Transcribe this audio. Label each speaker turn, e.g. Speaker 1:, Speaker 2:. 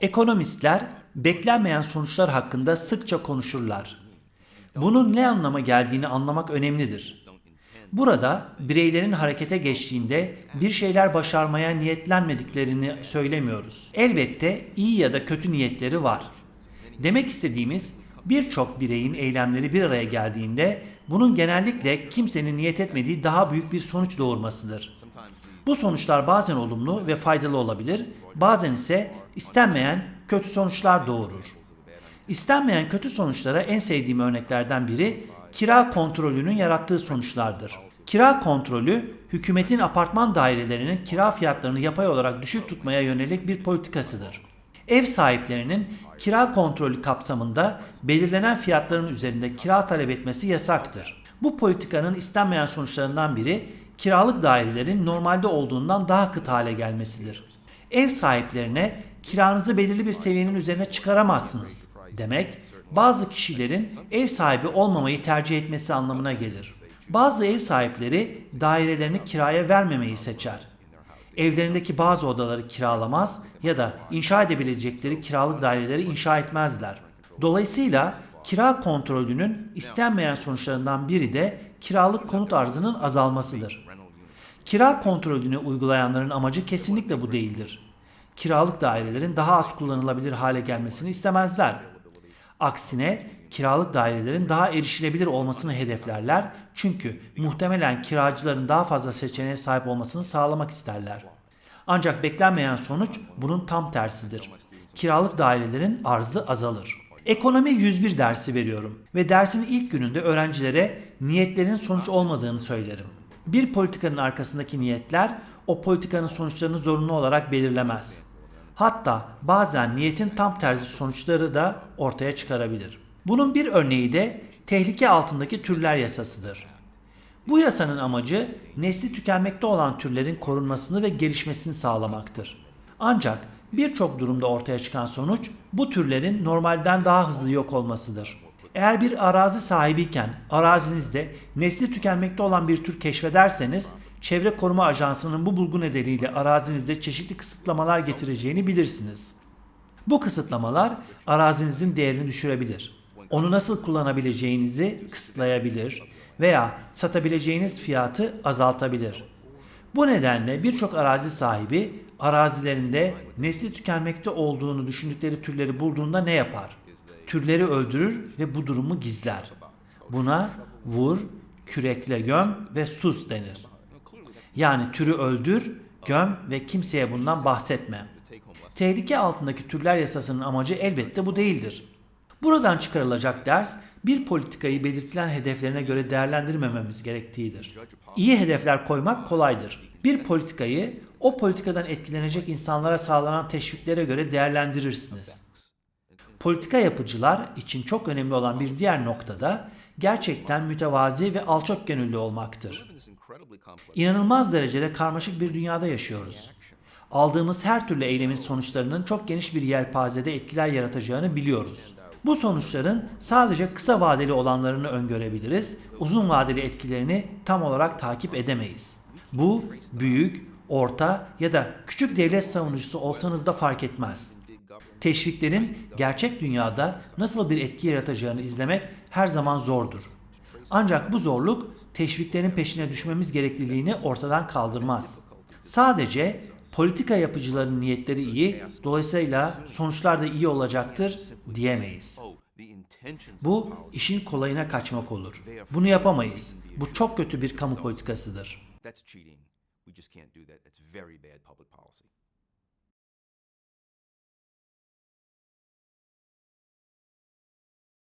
Speaker 1: Ekonomistler beklenmeyen sonuçlar hakkında sıkça konuşurlar. Bunun ne anlama geldiğini anlamak önemlidir. Burada bireylerin harekete geçtiğinde bir şeyler başarmaya niyetlenmediklerini söylemiyoruz. Elbette iyi ya da kötü niyetleri var. Demek istediğimiz birçok bireyin eylemleri bir araya geldiğinde bunun genellikle kimsenin niyet etmediği daha büyük bir sonuç doğurmasıdır. Bu sonuçlar bazen olumlu ve faydalı olabilir, bazen ise istenmeyen kötü sonuçlar doğurur. İstenmeyen kötü sonuçlara en sevdiğim örneklerden biri kira kontrolünün yarattığı sonuçlardır. Kira kontrolü hükümetin apartman dairelerinin kira fiyatlarını yapay olarak düşük tutmaya yönelik bir politikasıdır. Ev sahiplerinin kira kontrolü kapsamında belirlenen fiyatların üzerinde kira talep etmesi yasaktır. Bu politikanın istenmeyen sonuçlarından biri kiralık dairelerin normalde olduğundan daha kıt hale gelmesidir. Ev sahiplerine kiranızı belirli bir seviyenin üzerine çıkaramazsınız demek bazı kişilerin ev sahibi olmamayı tercih etmesi anlamına gelir. Bazı ev sahipleri dairelerini kiraya vermemeyi seçer. Evlerindeki bazı odaları kiralamaz ya da inşa edebilecekleri kiralık daireleri inşa etmezler. Dolayısıyla kira kontrolünün istenmeyen sonuçlarından biri de kiralık konut arzının azalmasıdır. Kira kontrolünü uygulayanların amacı kesinlikle bu değildir. Kiralık dairelerin daha az kullanılabilir hale gelmesini istemezler. Aksine kiralık dairelerin daha erişilebilir olmasını hedeflerler çünkü muhtemelen kiracıların daha fazla seçeneğe sahip olmasını sağlamak isterler. Ancak beklenmeyen sonuç bunun tam tersidir. Kiralık dairelerin arzı azalır. Ekonomi 101 dersi veriyorum ve dersin ilk gününde öğrencilere niyetlerin sonuç olmadığını söylerim. Bir politikanın arkasındaki niyetler o politikanın sonuçlarını zorunlu olarak belirlemez. Hatta bazen niyetin tam tersi sonuçları da ortaya çıkarabilir. Bunun bir örneği de tehlike altındaki türler yasasıdır. Bu yasanın amacı nesli tükenmekte olan türlerin korunmasını ve gelişmesini sağlamaktır. Ancak birçok durumda ortaya çıkan sonuç bu türlerin normalden daha hızlı yok olmasıdır. Eğer bir arazi sahibiyken arazinizde nesli tükenmekte olan bir tür keşfederseniz Çevre Koruma Ajansı'nın bu bulgu nedeniyle arazinizde çeşitli kısıtlamalar getireceğini bilirsiniz. Bu kısıtlamalar arazinizin değerini düşürebilir. Onu nasıl kullanabileceğinizi kısıtlayabilir veya satabileceğiniz fiyatı azaltabilir. Bu nedenle birçok arazi sahibi arazilerinde nesli tükenmekte olduğunu düşündükleri türleri bulduğunda ne yapar? Türleri öldürür ve bu durumu gizler. Buna vur, kürekle göm ve sus denir. Yani türü öldür, göm ve kimseye bundan bahsetme. Tehlike altındaki türler yasasının amacı elbette bu değildir. Buradan çıkarılacak ders bir politikayı belirtilen hedeflerine göre değerlendirmememiz gerektiğidir. İyi hedefler koymak kolaydır. Bir politikayı o politikadan etkilenecek insanlara sağlanan teşviklere göre değerlendirirsiniz. Politika yapıcılar için çok önemli olan bir diğer noktada gerçekten mütevazi ve alçak gönüllü olmaktır. İnanılmaz derecede karmaşık bir dünyada yaşıyoruz. Aldığımız her türlü eylemin sonuçlarının çok geniş bir yelpazede etkiler yaratacağını biliyoruz. Bu sonuçların sadece kısa vadeli olanlarını öngörebiliriz, uzun vadeli etkilerini tam olarak takip edemeyiz. Bu büyük, orta ya da küçük devlet savunucusu olsanız da fark etmez. Teşviklerin gerçek dünyada nasıl bir etki yaratacağını izlemek her zaman zordur. Ancak bu zorluk teşviklerin peşine düşmemiz gerekliliğini ortadan kaldırmaz. Sadece politika yapıcıların niyetleri iyi, dolayısıyla sonuçlar da iyi olacaktır diyemeyiz. Bu işin kolayına kaçmak olur. Bunu yapamayız. Bu çok kötü bir kamu politikasıdır.